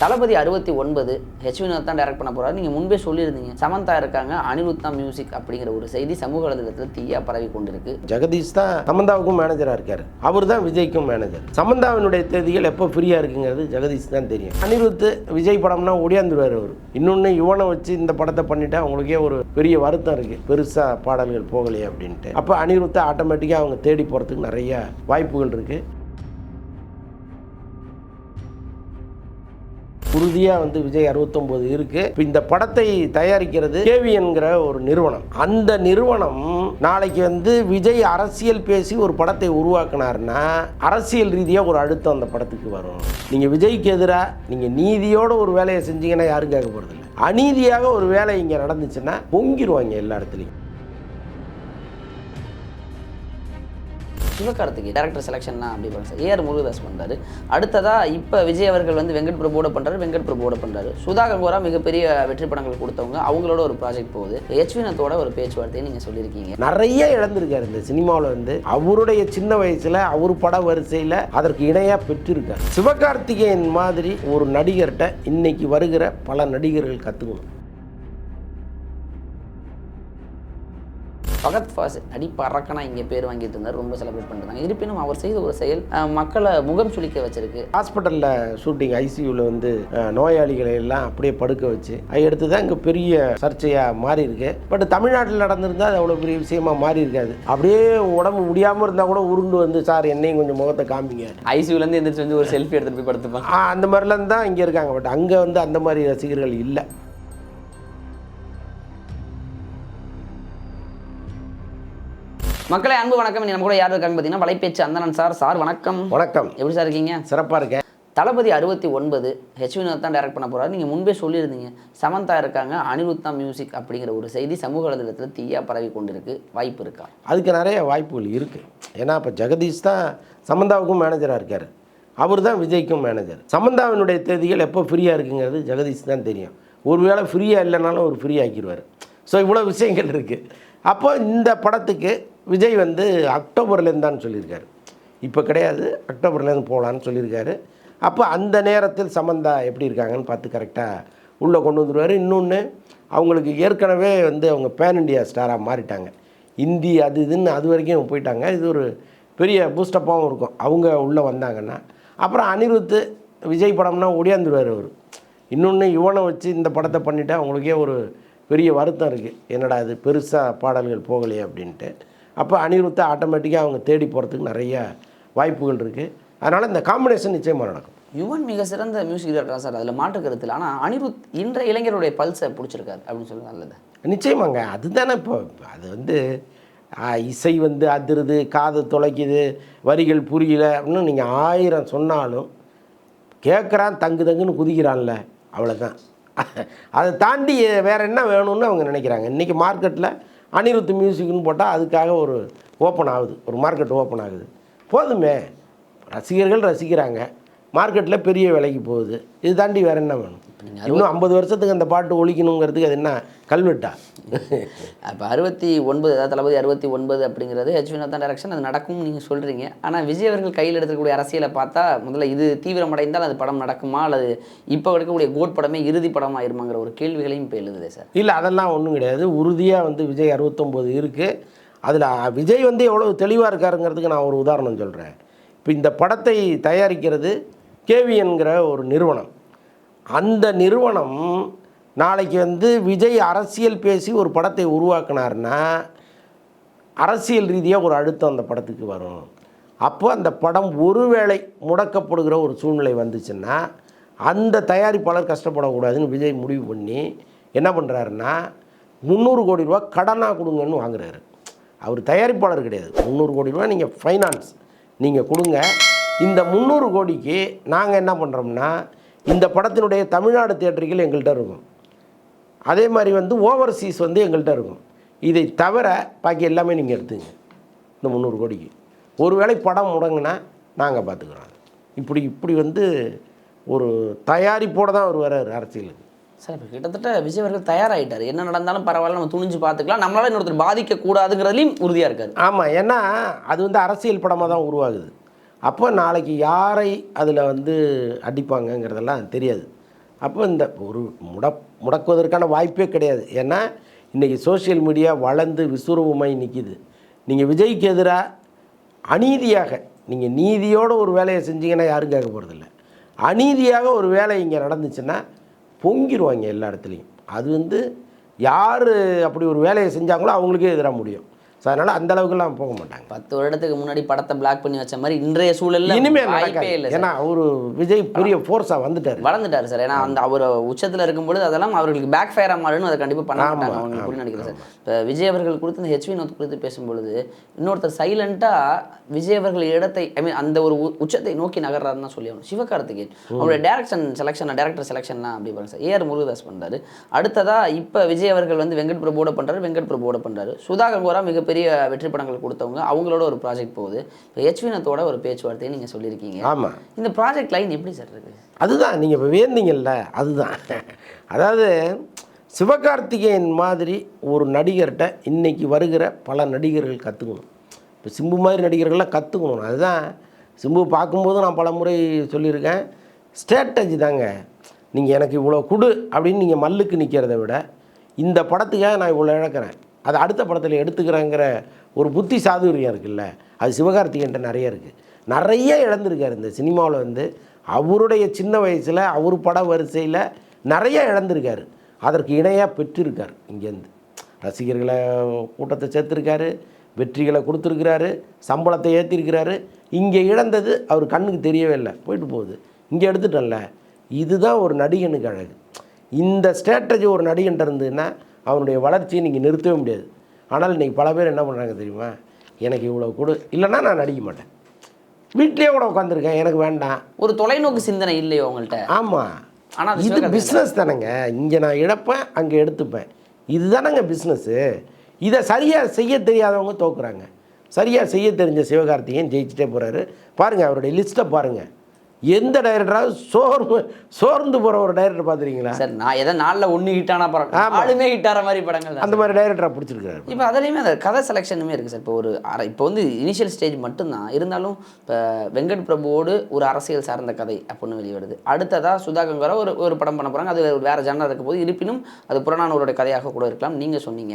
தளபதி அறுபத்தி ஒன்பது ஹெச் வினோத் தான் டைரக்ட் பண்ண போறாரு. நீங்க முன்பே சொல்லியிருந்தீங்க. சமந்தா இருக்காங்க அனிருத்தா மியூசிக் அப்படிங்கிற ஒரு செய்தி சமூக வலைதளத்தில் தீயா பரவி கொண்டிருக்கு. ஜெகதீஷ் தான் சமந்தாவுக்கும் மேனேஜராக இருக்கார். அவர் தான் விஜய்க்கும் மேனேஜர் சமந்தாவினுடைய தேதிகள் எப்போ ஃப்ரீயாக இருக்குங்கிறது ஜெகதீஷ் தான் தெரியும். அனிருத் விஜய் படம்னா ஒடியாந்துருவார் அவர். இன்னொன்று இவனை வச்சு இந்த படத்தை பண்ணிட்டா அவங்களுக்கே ஒரு பெரிய வருத்தம் இருக்குது பெருசாக பாடல்கள் போகலையே அப்படின்ட்டு. அப்போ அனிருத்தை ஆட்டோமேட்டிக்காக அவங்க தேடி போகிறதுக்கு நிறைய வாய்ப்புகள் இருக்குது உறுதியாக வந்து விஜய் அறுபத்தொம்போது இருக்குது இப்போ இந்த படத்தை தயாரிக்கிறது கேவி என்கிற ஒரு நிறுவனம். அந்த நிறுவனம் நாளைக்கு வந்து விஜய் அரசியல் பேசி ஒரு படத்தை உருவாக்குனாருன்னா அரசியல் ரீதியாக ஒரு அழுத்தம் அந்த படத்துக்கு வரும். நீங்கள் விஜய்க்கு எதிராக நீங்கள் நீதியோட ஒரு வேலையை செஞ்சீங்கன்னா யாரும் கேட்க போகிறதில்ல அநீதியாக ஒரு வேலை இங்கே நடந்துச்சுன்னா பொங்கிடுவாங்க எல்லா இடத்துலையும். சிவகார்த்திகை டேரக்டர் செலெக்ஷன்லாம் அப்படி பண்ணுறாரு. ஏஆர் முருகதாஸ் பண்ணுறாரு அடுத்ததாக இப்போ விஜய் அவர்கள் வந்து வெங்கட் பிரபுவோட பண்ணுறாரு வெங்கட் பிரபுவோட பண்ணுறாரு சுதாகர் கோரா மிகப்பெரிய வெற்றி படங்கள் கொடுத்தவங்க. அவங்களோட ஒரு ப்ராஜெக்ட் போகுது. ஹெச் ஒரு பேச்சுவார்த்தையை நீங்கள் சொல்லியிருக்கீங்க. நிறைய இழந்திருக்காரு இந்த சினிமாவில் வந்து. அவருடைய சின்ன வயசில் அவர் பட வரிசையில் அதற்கு இணையாக பெற்றிருக்கார். சிவகார்த்திகேயன் மாதிரி ஒரு நடிகர்கிட்ட இன்னைக்கு வருகிற பல நடிகர்கள் கற்றுக்கணும் பகத் ஃபாஸ் நடிப்பு அரக்கனா இங்கே பேர் வாங்கிட்டு இருந்தார் ரொம்ப செலிப்ரேட் பண்ணிருந்தாங்க இருப்பினும் அவர் செய்த ஒரு செயல் மக்களை முகம் சுளிக்க வச்சிருக்கு. ஹாஸ்பிட்டலில் ஷூட்டிங் ஐசியூவில் வந்து நோயாளிகளை எல்லாம் அப்படியே படுக்க வச்சு அதை எடுத்து தான் இங்கே பெரிய சர்ச்சையாக மாறி இருக்கு பட் தமிழ்நாட்டில் நடந்திருந்தால் அது அவ்வளோ பெரிய விஷயமா மாறி இருக்காது அப்படியே உடம்பு முடியாமல் இருந்தால் கூட உருண்டு வந்து சார் என்னையும் கொஞ்சம் முகத்தை காமிங்க. ஐசியூலேருந்து எந்திரிச்சு வந்து ஒரு செல்ஃபி எடுத்துட்டு போய் படுத்துப்பாங்க. அந்த மாதிரிலாம் தான் இங்கே இருக்காங்க. பட் அங்கே வந்து அந்த மாதிரி ரசிகர்கள் இல்லை. மக்களை அன்பு வணக்கம். நம்ம கூட யார் இருக்காங்க பார்த்தீங்கன்னா வலைபேச்சு அந்தனன் சார். சார் வணக்கம். வணக்கம். எப்படி சார் இருக்கீங்க? சிறப்பாக இருக்கேன். தளபதி அறுபத்தி ஒன்பது ஹெச் வினோத் தான் டைரக்ட் பண்ண போறாரு. நீங்கள் முன்பே சொல்லியிருந்தீங்க சமந்தா இருக்காங்க அனிருத்தா மியூசிக் அப்படிங்கிற ஒரு செய்தி சமூக வலைதளத்தில் தீயா பரவி கொண்டிருக்கு. வாய்ப்பு இருக்கா? அதுக்கு நிறைய வாய்ப்புகள் இருக்குது ஏன்னா இப்போ ஜெகதீஷ் தான் சமந்தாவுக்கும் மேனேஜராக இருக்கார். அவர் தான் விஜய்க்கும் மேனேஜர் சமந்தாவினுடைய தேதிகள் எப்போ ஃப்ரீயாக இருக்குங்கிறது ஜெகதீஷ் தான் தெரியும். ஒருவேளை ஃப்ரீயாக இல்லைனாலும் அவர் ஃப்ரீ ஆக்கிடுவார். ஸோ இவ்வளோ விஷயங்கள் இருக்குது அப்போ இந்த படத்துக்கு விஜய் வந்து அக்டோபர்லேருந்து தான் சொல்லியிருக்காரு. இப்போ கிடையாது அக்டோபர்லேருந்து போகலான்னு சொல்லியிருக்காரு. அப்போ அந்த நேரத்தில் சமந்தா எப்படி இருக்காங்கன்னு பார்த்து கரெக்டாக உள்ளே கொண்டு வந்துடுவார் இன்னொன்று அவங்களுக்கு ஏற்கனவே வந்து அவங்க பேன் இண்டியா ஸ்டாராக மாறிட்டாங்க. இந்தி அது இதுன்னு அது வரைக்கும் போயிட்டாங்க. இது ஒரு பெரிய பூஸ்டப்பாகவும் இருக்கும். அவங்க உள்ளே வந்தாங்கன்னா. அப்புறம் அனிருத்து விஜய் படம்னா ஒடியாந்துருவார் அவர். இன்னொன்று இவனை வச்சு இந்த படத்தை பண்ணிவிட்டு அவங்களுக்கே ஒரு பெரிய வருத்தம் இருக்குது என்னடா இது பெருசாக பாடல்கள் போகலையே அப்படின்ட்டு. அப்போ அனிருத்தை ஆட்டோமேட்டிக்காக அவங்க தேடி போகிறதுக்கு நிறைய வாய்ப்புகள் இருக்குது அதனால் இந்த காம்பினேஷன் நிச்சயமாக நடக்கும். யுவன் மிக சிறந்த மியூசிக் டைரக்டர் சார் அதில் மாற்று கருத்தில். ஆனால் அனிருத் இன்றைய இளைஞருடைய பல்ஸை பிடிச்சிருக்காரு அப்படின்னு சொல்லி நல்லது. நிச்சயமாங்க. அதுதானே இப்போ அது வந்து இசை வந்து அதிருது காது தொலைக்குது வரிகள் புரியல அப்படின்னு நீங்கள் ஆயிரம் சொன்னாலும் கேட்குறான் தங்கு தங்குன்னு குதிக்கிறான்ல அவ்வளோதான் அதை தாண்டி வேறு என்ன வேணும்னு அவங்க நினைக்கிறாங்க. இன்றைக்கி மார்க்கெட்டில் அனிருத் மியூசிக்னு போட்டால் அதுக்காக ஒரு ஓப்பன் ஆகுது. ஒரு மார்க்கெட் ஓப்பன் ஆகுது. போதுமே. ரசிகர்கள் ரசிக்கிறாங்க. மார்க்கெட்டில் பெரிய விலைக்கு போகுது. இது தாண்டி வேறு என்ன வேணும்? இன்னும் ஐம்பது வருஷத்துக்கு அந்த பாட்டு ஒழிக்கணுங்கிறதுக்கு அது என்ன? கல்வெட்டா அப்போ அறுபத்தி ஒன்பது அதாவது தளபதி அறுபத்தி ஒன்பது அப்படிங்கிறது ஹெச் வினோத் தான் டைரக்ஷன் அது நடக்கும்னு நீங்கள் சொல்கிறீங்க ஆனால் விஜய் அவர்கள் கையில் எடுக்கக்கூடிய அரசியலை பார்த்தா முதல்ல இது தீவிரமடைந்தால் அது படம் நடக்குமா? அல்லது இப்போ எடுக்கக்கூடிய கோட் படமே இறுதி படம் ஆயிருமாங்கிற ஒரு கேள்விகளையும் இப்போ எழுதுதே சார். இல்லை அதெல்லாம் ஒன்றும் கிடையாது. உறுதியாக வந்து விஜய் அறுபத்தொம்போது இருக்குது அதில் விஜய் வந்து எவ்வளோ தெளிவாக இருக்காருங்கிறதுக்கு நான் ஒரு உதாரணம் சொல்கிறேன் இப்போ இந்த படத்தை தயாரிக்கிறது கேவி என்கிற ஒரு நிறுவனம். அந்த நிறுவனம் நாளைக்கு வந்து விஜய் அரசியல் பேசி ஒரு படத்தை உருவாக்குனாருன்னா அரசியல் ரீதியாக ஒரு அழுத்தம் அந்த படத்துக்கு வரும். அப்போ அந்த படம் ஒருவேளை முடக்கப்படுகிற ஒரு சூழ்நிலை வந்துச்சுன்னா அந்த தயாரிப்பாளர் கஷ்டப்படக்கூடாதுன்னு விஜய் முடிவு பண்ணி என்ன பண்ணுறாருன்னா முந்நூறு கோடி ரூபா கடனாக கொடுங்கன்னு வாங்குறாரு. அவர் தயாரிப்பாளர் கிடையாது. முந்நூறு கோடி ரூபா நீங்கள் ஃபைனான்ஸ் நீங்கள் கொடுங்க. இந்த முந்நூறு கோடிக்கு நாங்கள் என்ன பண்ணுறோம்னா இந்த படத்தினுடைய தமிழ்நாடு தியேட்டர்கள் எங்கள்கிட்ட இருக்கும். அதே மாதிரி வந்து ஓவர்சீஸ் வந்து எங்கள்கிட்ட இருக்கும். இதை தவிர பாக்கி எல்லாமே நீங்கள் எடுத்துங்க. இந்த முந்நூறு கோடிக்கு. ஒருவேளை படம் முடங்குனா நாங்கள் பார்த்துக்குறோம் இப்படி இப்படி வந்து ஒரு தயாரிப்போடு தான் அவர் வர்றாரு அரசியலுக்கு. சார் இப்போ கிட்டத்தட்ட விஜய் அவர்கள் தயாராகிட்டார் என்ன நடந்தாலும் பரவாயில்ல நம்ம துணிஞ்சு பார்த்துக்கலாம் நம்மளால இன்னொருத்தர் பாதிக்கக்கூடாதுங்கிறதுலையும் உறுதியாக இருக்காரு. ஆமாம் ஏன்னா அது வந்து அரசியல் படமாக தான் உருவாகுது. அப்போ நாளைக்கு யாரை அதில் வந்து அடிப்பாங்கங்கிறதெல்லாம் தெரியாது. அப்போ இந்த ஒரு முட முடக்குவதற்கான வாய்ப்பே கிடையாது. ஏன்னா இன்றைக்கி சோஷியல் மீடியா வளர்ந்து விஸ்வரூபமாய் நிற்கிது நீங்கள் விஜய்க்கு எதிராக அநீதியாக நீங்கள் நீதியோடு ஒரு வேலையை செஞ்சீங்கன்னா யாரும் கேட்க போகிறதில்ல அநீதியாக ஒரு வேலை இங்கே நடந்துச்சுன்னா பொங்கிடுவாங்க எல்லா இடத்துலையும். அது வந்து யார் அப்படி ஒரு வேலையை செஞ்சாங்களோ அவங்களுக்கே எதிராக முடியும். ஸோ அதனால் அந்த அளவுக்குலாம் போக மாட்டாங்க. பத்து வருடத்துக்கு முன்னாடி படத்தை பிளாக் பண்ணி வச்ச மாதிரி இன்றைய சூழல்ல இனிமேல் வாய்ப்பே இல்லை ஏன்னா அவரு விஜய் பெரிய ஃபோர்ஸாக வந்துட்டார். வளர்ந்துட்டாரு சார் ஏன்னா அந்த அவர் உச்சத்துல இருக்கும்பொழுது அதெல்லாம் அவர்களுக்கு பேக் ஃபயரா மாறுன்னு அதை கண்டிப்பா பண்ண மாட்டாங்க அவங்க புரிய நினைக்கிறேன் சார் இப்போ விஜய் அவர்கள் குறித்து இந்த ஹெச்வி நோத் குறித்து பேசும்பொழுது இன்னொருத்தர் சைலண்டா விஜய் அவர்கள் இடத்தை ஐ மீன் அந்த ஒரு உச்சத்தை நோக்கி நகர்றாருன்னு தான் சொல்லி ஆகணும் சிவகார்த்திகேயன் அவருடைய டேரக்ஷன் செலெக்ஷன் டேரக்டர் செலெக்ஷன்லாம் அப்படி பாருங்க சார் ஏஆர் முருகதாஸ் பண்றாரு. அடுத்ததா இப்போ விஜய் அவர்கள் வந்து வெங்கட் பிரபுவோட பண்றாரு வெங்கட் பிரபுவோட பண்றாரு. சுதா கங்கோரா மிகப்பெரிய வெற்றி படங்கள் கொடுத்தவங்க அவங்களோட ஒரு ப்ராஜெக்ட் போகுது. இப்போ ஹெச்வி நோத்தோட ஒரு பேச்சுவார்த்தையை நீங்க சொல்லியிருக்கீங்க. ஆமாம் இந்த ப்ராஜெக்ட் லைன் எப்படி சார் இருக்கு? அதுதான் நீங்கள் இப்போ வேந்தீங்கல்ல அதுதான். அதாவது சிவகார்த்திகேயன் மாதிரி ஒரு நடிகர்கிட்ட இன்னைக்கு வருகிற பல நடிகர்கள் கற்றுக்கணும் இப்போ சிம்பு மாதிரி நடிகர்கள்லாம் கற்றுக்கணும் அதுதான் சிம்பு பார்க்கும்போது நான் பல முறை சொல்லியிருக்கேன். ஸ்ட்ராட்டஜி தாங்க. நீங்கள் எனக்கு இவ்வளோ கொடு அப்படின்னு நீங்கள் மல்லுக்கு நிற்கிறத விட இந்த படத்துக்காக நான் இவ்வளோ இழக்கிறேன். அதை அடுத்த படத்தில் எடுத்துக்கிறேங்கிற ஒரு புத்தி சாதுரியம் இருக்குல்ல? அது சிவகார்த்திகேன்ட்ட நிறைய இருக்குது நிறைய இழந்திருக்கார் இந்த சினிமாவில் வந்து. அவருடைய சின்ன வயசில் அவர் பட வரிசையில் நிறைய இழந்திருக்காரு. அதற்கு இணையாக பெற்றிருக்கார் இங்கேருந்து ரசிகர்களை கூட்டத்தை சேர்த்துருக்காரு வெற்றிகளை கொடுத்துருக்கிறாரு சம்பளத்தை ஏற்றிருக்கிறாரு இங்கே இழந்தது அவர் கண்ணுக்கு தெரியவே இல்லை. போயிட்டு போகுது. இங்கே எடுத்துட்டோம்ல. இதுதான் ஒரு நடிகனுக்கு அழகு. இந்த ஸ்ட்ராட்டஜி ஒரு நடிகன்ட்ட இருந்ததுன்னா அவனுடைய வளர்ச்சியை நீங்கள் நிறுத்தவே முடியாது. ஆனால் இன்றைக்கி பல பேர் என்ன பண்ணுறாங்க தெரியுமா? எனக்கு இவ்வளோ கொடு. இல்லைன்னா நான் நடிக்க மாட்டேன். வீட்லேயே கூட உட்காந்துருக்கேன் எனக்கு வேண்டாம். ஒரு தொலைநோக்கு சிந்தனை இல்லையோ உங்கள்கிட்ட ஆமாம் ஆனா அது இது பிஸ்னஸ் தானேங்க. இங்கே நான் இழப்பேன் அங்கே எடுத்துப்பேன். இதுதானங்க பிஸ்னஸ்ஸு இதை சரியாக செய்ய தெரியாதவங்க தோக்குறாங்க. சரியாக செய்ய தெரிஞ்ச சிவகார்த்திகேயன் ஜெயிச்சுட்டே போகிறாரு பாருங்கள் அவருடைய லிஸ்ட்டை பாருங்கள் எந்த டைரக்டராவது சோர்ந்து சோர்ந்து போகிற ஒரு டைரக்டர் பார்த்துருக்கீங்களா? சார் நான் எதை நாளில் ஒன்று ஹிட்டானா படம். ஆளுமே ஹிட்டார மாதிரி படங்கள் அந்த மாதிரி டைரக்டராக பிடிச்சிருக்காரு. இப்போ அதுலேயுமே அந்த கதை செலெக்ஷனுமே இருக்குது சார். இப்போ ஒரு அரை இப்போ வந்து இனிஷியல் ஸ்டேஜ் மட்டும்தான். இருந்தாலும் இப்போ வெங்கட் பிரபுவோடு ஒரு அரசியல் சார்ந்த கதை அப்படின்னு வெளியே வருது அடுத்ததாக சுதா கங்கரா ஒரு ஒரு படம் பண்ண போகிறாங்க அது வேறு ஜானர் இருக்க போது. இருப்பினும் அது புறநானூரோட கதையாக கூட இருக்கலாம். நீங்கள் சொன்னீங்க.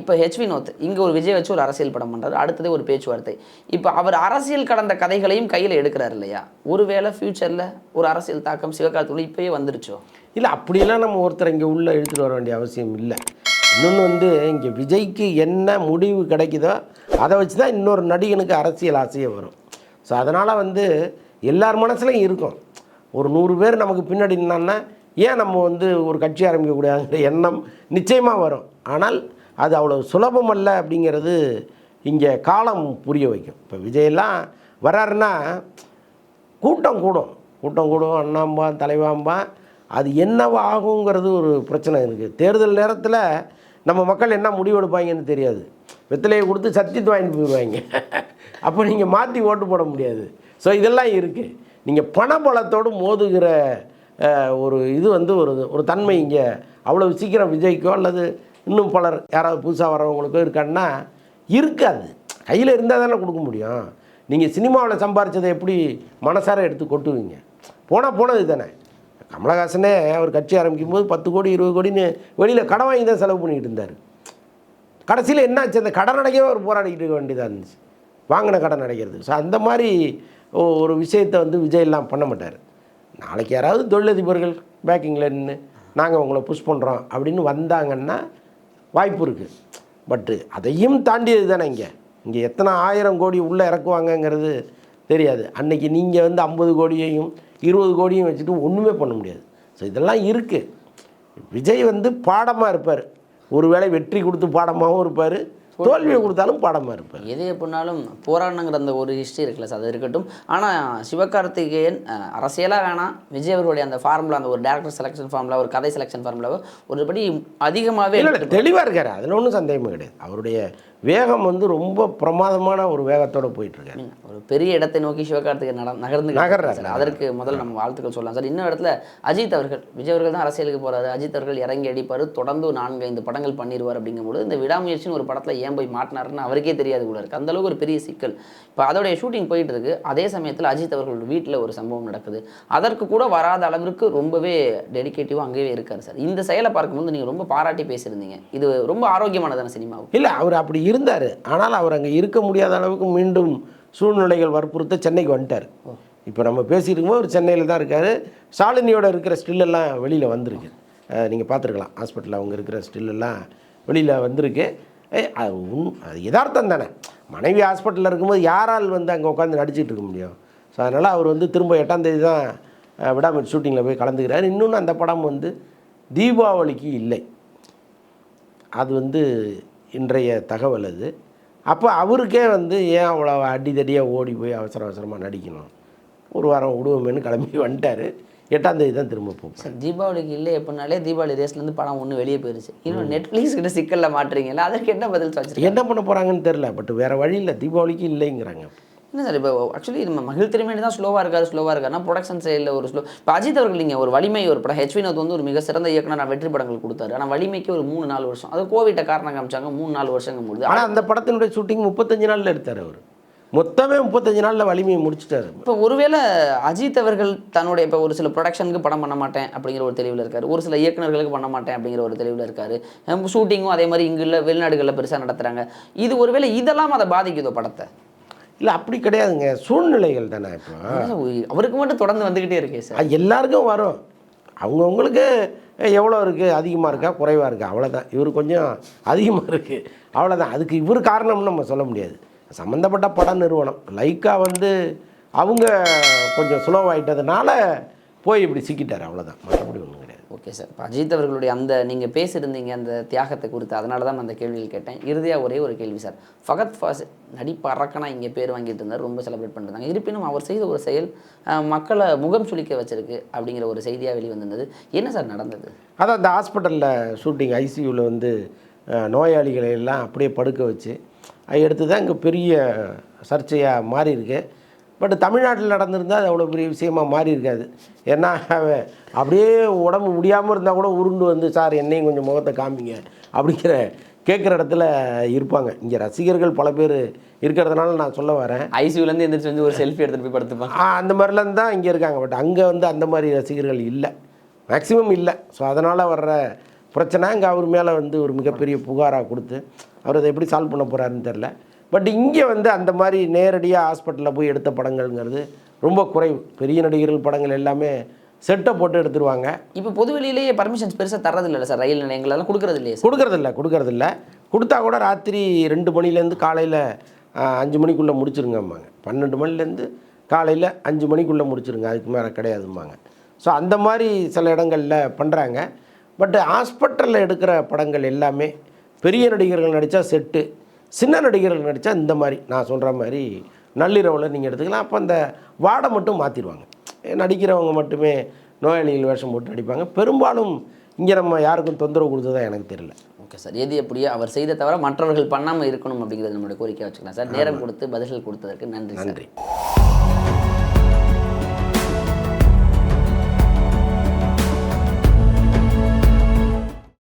இப்போ ஹெச் வினோத் இங்கே ஒரு விஜய் வச்சு ஒரு அரசியல் படம் பண்ணுறாரு அடுத்தது ஒரு பேச்சுவார்த்தை. இப்போ அவர் அரசியல் கடந்த கதைகளையும் கையில் எடுக்கிறார் இல்லையா? ஒருவேளை ஃப்யூச்சரில் ஒரு அரசியல் தாக்கம் சிவகாலத்துக்குள்ள இப்போயே வந்துருச்சோ? இல்லை அப்படியெல்லாம் நம்ம ஒருத்தர் இங்கே உள்ளே எடுத்துகிட்டு வர வேண்டிய அவசியம் இல்லை. இன்னொன்று வந்து இங்கே விஜய்க்கு என்ன முடிவு கிடைக்குதோ அதை வச்சு தான் இன்னொரு நடிகனுக்கு அரசியல் ஆசையே வரும். ஸோ அதனால் வந்து எல்லார் மனசுலையும் இருக்கும். ஒரு நூறு பேர் நமக்கு பின்னாடி நின்னான்னா ஏன் நம்ம வந்து ஒரு கட்சி ஆரம்பிக்கக்கூடாதுங்கிற எண்ணம் நிச்சயமாக வரும். ஆனால் அது அவ்வளோ சுலபம் அல்ல அப்படிங்கிறது இங்கே காலம் புரிய வைக்கும். இப்போ விஜயெல்லாம் வராருன்னா கூட்டம் கூடும் கூட்டம் கூடும் அண்ணாம்பான் தலைவாம்பான். அது என்னவா ஆகுங்கிறது ஒரு பிரச்சனை இருக்குது தேர்தல் நேரத்தில் நம்ம மக்கள் என்ன முடிவெடுப்பாங்கன்னு தெரியாது. வெத்தலையை கொடுத்து சத்தியத்தை வாங்கிட்டு போயிடுவாங்க. அப்போ நீங்கள் மாற்றி ஓட்டு போட முடியாது. ஸோ இதெல்லாம் இருக்குது நீங்கள் பணபலத்தோடு மோதுகிற ஒரு இது வந்து ஒரு ஒரு தன்மை இங்கே அவ்வளோ சீக்கிரம் விஜய்க்கோ அல்லது இன்னும் பலர் யாராவது புதுசாக வரவங்களுக்கோ இருக்கான்னா இருக்காது. கையில் இருந்தால் தானே கொடுக்க முடியும். நீங்கள் சினிமாவில் சம்பாரித்ததை எப்படி மனசார எடுத்து கொட்டுவீங்க? போனால் போனது தானே. கமலஹாசனே அவர் கட்சி ஆரம்பிக்கும் போது பத்து கோடி இருபது கோடின்னு வெளியில் கடன் வாங்கி தான் செலவு பண்ணிக்கிட்டு இருந்தார். கடைசியில் என்னாச்சு? அந்த கடன் அடைக்கவே அவர் போராடிக்கிட்டு இருக்க வேண்டியதாக இருந்துச்சு. வாங்கின கடன் அடைக்கிறது. ஸோ அந்த மாதிரி ஒரு விஷயத்தை வந்து விஜய் எல்லாம் பண்ண மாட்டார். நாளைக்கு யாராவது தொழிலதிபர்கள் பேக்கிங்கில் நின்று நாங்கள் உங்களை புஷ் பண்ணுறோம் அப்படின்னு வந்தாங்கன்னா வாய்ப்பு இருக்குது பட்டு அதையும் தாண்டியது தானே இங்கே. இங்கே எத்தனை ஆயிரம் கோடி உள்ளே இறக்குவாங்கங்கிறது தெரியாது. அன்னைக்கு நீங்கள் வந்து ஐம்பது கோடியையும் இருபது கோடியும் வச்சுட்டு ஒன்றுமே பண்ண முடியாது. ஸோ இதெல்லாம் இருக்குது விஜய் வந்து பாடமாக இருப்பார். ஒருவேளை வெற்றி கொடுத்து பாடமாகவும் இருப்பார். தோல்வியை கொடுத்தாலும் பாடமாக இருப்பார். எது எப்படினாலும் போராடணுங்கிற அந்த ஒரு ஹிஸ்ட்ரி இருக்குல்ல சார் அது இருக்கட்டும். ஆனால் சிவகார்த்திகேயன் அஹ், அரசியலா வேணாம். விஜய் அவர்களுடைய அந்த ஃபார்முலா அந்த ஒரு டேரக்டர் செலெக்ஷன் ஃபார்முலா ஒரு கதை செலெக்ஷன் ஃபார்முலாவை ஒருபடி அதிகமாகவே தெளிவாக இருக்கார். அதில் ஒன்றும் சந்தேகமே கிடையாது. அவருடைய வேகம் வந்து ரொம்ப பிரமாதமான ஒரு வேகத்தோட போயிட்டு இருக்காரு ம், ஒரு பெரிய இடத்தை நோக்கி சிவகார்த்திகேயன் நட நகர்ந்து நகர்றாரு, அதற்கு முதல்ல நம்ம வாழ்த்துக்கள் சொல்லலாம். சார் இன்னொரு இடத்துல அஜித் அவர்கள் விஜய் அவர்கள் தான் அரசியலுக்கு போறாரு. அஜித் அவர்கள் இறங்கி அடிப்பார். தொடர்ந்து நான்கு ஐந்து படங்கள் பண்ணிடுவார் அப்படிங்கும்போது இந்த விடாமுயற்சின்னு ஒரு படத்தில் ஏன் போய் மாட்டினாருன்னு அவருக்கே தெரியாது கூட இருக்கு. அந்த அளவுக்கு ஒரு பெரிய சிக்கல். இப்போ அதோடைய ஷூட்டிங் போயிட்டு இருக்கு. அதே சமயத்தில் அஜித் அவர்கள் வீட்டில் ஒரு சம்பவம் நடக்குது. அதற்கு கூட வராத அளவிற்கு ரொம்பவே டெடிகேட்டிவாக அங்கேயே இருக்காரு சார். இந்த செயலை பார்க்கும்போது நீங்கள் ரொம்ப பாராட்டி பேசியிருந்தீங்க. இது ரொம்ப ஆரோக்கியமானதான சினிமாவுக்கு இல்லை அவர் அப்படி இருந்தார். ஆனால் அவர் அங்கே இருக்க முடியாத அளவுக்கு மீண்டும் சூழ்நிலைகள் வற்புறுத்த சென்னைக்கு வந்துட்டார். இப்போ நம்ம பேசிட்டு இருக்கும்போது அவர் சென்னையில் தான் இருக்கார். ஷாலினியோட இருக்கிற ஸ்டில்லெல்லாம் வெளியில் வந்திருக்கு. நீங்கள் பார்த்துருக்கலாம். ஹாஸ்பிட்டலில் அவங்க இருக்கிற ஸ்டில்லெல்லாம் வெளியில் வந்திருக்கு. அது உண் அது யதார்த்தம் தானே. மனைவி ஹாஸ்பிட்டலில் இருக்கும்போது யாரால் வந்து அங்கே உட்காந்து நடிச்சிட்டு இருக்க முடியும்? ஸோ அதனால் அவர் வந்து திரும்ப எட்டாந்தேதி தான் விடாமல் ஷூட்டிங்கில் போய் கலந்துக்கிறார். இன்னொன்று அந்த படம் வந்து தீபாவளிக்கு இல்லை. அது வந்து இன்றைய தகவல் அது. அப்போ அவருக்கே வந்து ஏன் அவ்வளோ அடிதடியாக ஓடி போய் அவசர அவசரமாக நடிக்கணும்? ஒரு வாரம் விடுவோமேன்னு கிளம்பி வந்துட்டார். எட்டாம் தேதி தான் திரும்ப போப்பேன் சார் தீபாவளிக்கு இல்லை எப்படினாலே தீபாவளி ரேஸ்லேருந்து படம் ஒன்று வெளியே போயிருச்சு. இன்னும் நெட்ஃப்ளிக்ஸ் கிட்ட சிக்கலில் மாட்டுறீங்கல்ல அதற்கு என்ன பதில் என்ன பண்ண போகிறாங்கன்னு தெரில பட் வேறு வழி இல்லை. தீபாவளிக்கு இல்லைங்கிறாங்க. என்ன சார் இப்போ ஆக்சுவலி நம்ம மகிழ் திருமணி தான் ஸ்லோவாக இருக்காரு ஸ்லோவாக இருக்காருன்னா ப்ரொடக்ஷன் சைடில் ஒரு ஸ்லோ இப்போ அஜித் அவர்கள் நீங்கள் ஒரு வலிமை ஒரு படம் ஹெச் வினோத் வந்து ஒரு மிக சிறந்த இயக்குனர் வெற்றி படங்கள் கொடுத்தாரு. ஆனால் வலிமைக்கு ஒரு மூணு நாலு வருஷம். அது கோவிட்டை காரணம் காமிச்சாங்க மூணு நாலு வருஷங்கும் பொழுது ஆனால் அந்த படத்தினுடைய ஷூட்டிங் முப்பத்தஞ்சு நாளில் எடுத்தார் அவர். மொத்தமே முப்பத்தஞ்சு நாளில் வலிமையை முடிச்சிட்டாரு. இப்போ ஒருவேளை அஜித் அவர்கள் தன்னுடைய இப்போ ஒரு சில ப்ரொடக்ஷனுக்கு படம் பண்ண மாட்டேன் அப்படிங்கிற ஒரு தெளிவில் இருக்காரு. ஒரு சில இயக்குனர்களுக்கு பண்ண மாட்டேன் அப்படிங்கிற ஒரு தெளிவில் இருக்காரு. ஷூட்டிங்கும் அதே மாதிரி இங்குள்ள வெளிநாடுகளில் பெருசாக நடத்துகிறாங்க இது ஒருவேளை இதெல்லாம் அதை பாதிக்குதோ படத்தை? இல்லை அப்படி கிடையாதுங்க. சூழ்நிலைகள் தானே இப்போ. அவருக்கு மட்டும் தொடர்ந்து வந்துக்கிட்டே இருக்கே சார் எல்லாருக்கும் வரும். அவங்கவுங்களுக்கு எவ்வளோ இருக்குது அதிகமாக இருக்கா? குறைவாக இருக்கா? அவ்வளோதான் இவர் கொஞ்சம் அதிகமாக இருக்குது அவ்வளோதான் அதுக்கு இவர் காரணம்னு நம்ம சொல்ல முடியாது. சம்மந்தப்பட்ட பட நிறுவனம். லைக்கா வந்து அவங்க கொஞ்சம் சுலவாயிட்டதுனால போய் இப்படி சிக்கிட்டார். அவ்வளோதான் மற்றபடி கிடையாது ஓகே சார். இப்போ அஜித் அவர்களுடைய அந்த நீங்கள் பேசியிருந்தீங்க அந்த தியாகத்தை குறித்து அதனால தான் நான் அந்த கேள்வியில் கேட்டேன். இறுதியாக ஒரே ஒரு கேள்வி சார். ஃபகத் ஃபாஸ் நடிப்பு அரக்கனா இங்கே பேர் வாங்கிட்டு இருந்தார் ரொம்ப செலிப்ரேட் பண்ணிருந்தாங்க. இருப்பினும் அவர் செய்த ஒரு செயல் மக்களை முகம் சுளிக்க வச்சிருக்கு அப்படிங்கிற ஒரு செய்தியாக வெளிவந்திருந்தது. என்ன சார் நடந்தது? அதான் அந்த ஹாஸ்பிட்டலில் ஷூட்டிங் ஐசியூவில் வந்து நோயாளிகளை எல்லாம் அப்படியே படுக்க வச்சு அதை எடுத்து தான் இங்கே பெரிய சர்ச்சையாக மாறி பட் தமிழ்நாட்டில் நடந்திருந்தால் அது அவ்வளோ பெரிய விஷயமா மாறி இருக்காது. ஏன்னா அவன் அப்படியே உடம்பு முடியாமல் இருந்தால் கூட உருண்டு வந்து சார் என்னையும் கொஞ்சம் முகத்தை காமிங்க அப்படிங்கிற கேட்குற இடத்துல இருப்பாங்க. இங்கே ரசிகர்கள் பல பேர் இருக்கிறதுனால நான் சொல்ல வரேன். ஐசியூலேருந்து எந்திரிச்சு வந்து ஒரு செல்ஃபி எடுத்துகிட்டு போய் படுத்துப்பாங்க ஆ, அந்த மாதிரிலாம் தான் இங்கே இருக்காங்க. பட் அங்கே வந்து அந்த மாதிரி ரசிகர்கள் இல்லை. மேக்ஸிமம் இல்லை. ஸோ அதனால் வர்ற பிரச்சனை இங்கே அவர் மேலே வந்து ஒரு மிகப்பெரிய புகாராக கொடுத்து அவர் அதை எப்படி சால்வ் பண்ண போகிறாருன்னு தெரில பட் இங்கே வந்து அந்த மாதிரி நேரடியாக ஹாஸ்பிட்டலில் போய் எடுத்த படங்கள்ங்கிறது ரொம்ப குறைவு. பெரிய நடிகர்கள் படங்கள் எல்லாமே செட்டை போட்டு எடுத்துருவாங்க. இப்போ பொதுவெளியிலேயே பர்மிஷன்ஸ் பெருசாக தர்றதில்ல சார்? ரயில் நிலையங்களெல்லாம் கொடுக்கறது இல்லையே கொடுக்கறதில்ல கொடுக்கறதில்ல. கொடுத்தா கூட ராத்திரி ரெண்டு மணிலேருந்து காலையில் அஞ்சு மணிக்குள்ளே முடிச்சிருங்கம்பாங்க. பன்னெண்டு மணிலேருந்து காலையில் அஞ்சு மணிக்குள்ளே முடிச்சிருங்க. அதுக்கு மேலே கிடையாதும்பாங்க. ஸோ அந்த மாதிரி சில இடங்களில் பண்ணுறாங்க பட் ஹாஸ்பிட்டலில் எடுக்கிற படங்கள் எல்லாமே பெரிய நடிகர்கள் நடித்தா செட்டு சின்ன நடிகர்கள் நடித்தா இந்த மாதிரி நான் சொல்கிற மாதிரி நள்ளிரவில் நீங்கள் எடுத்துக்கலாம். அப்போ அந்த வாடை மட்டும் மாற்றிடுவாங்க நடிக்கிறவங்க மட்டுமே நோயாளிகள் வேஷம் போட்டு நடிப்பாங்க. பெரும்பாலும் இங்கே நம்ம யாருக்கும் தொந்தரவு கொடுத்ததா எனக்கு தெரியல. Okay sir. எது எப்படியோ அவர் செய்த தவிர மற்றவர்கள் பண்ணாமல் இருக்கணும் அப்படிங்கிறது நம்மளுடைய கோரிக்கை வச்சுக்கலாம் சார். நேரம் கொடுத்து பதில்கள் கொடுத்ததற்கு நன்றி நன்றி.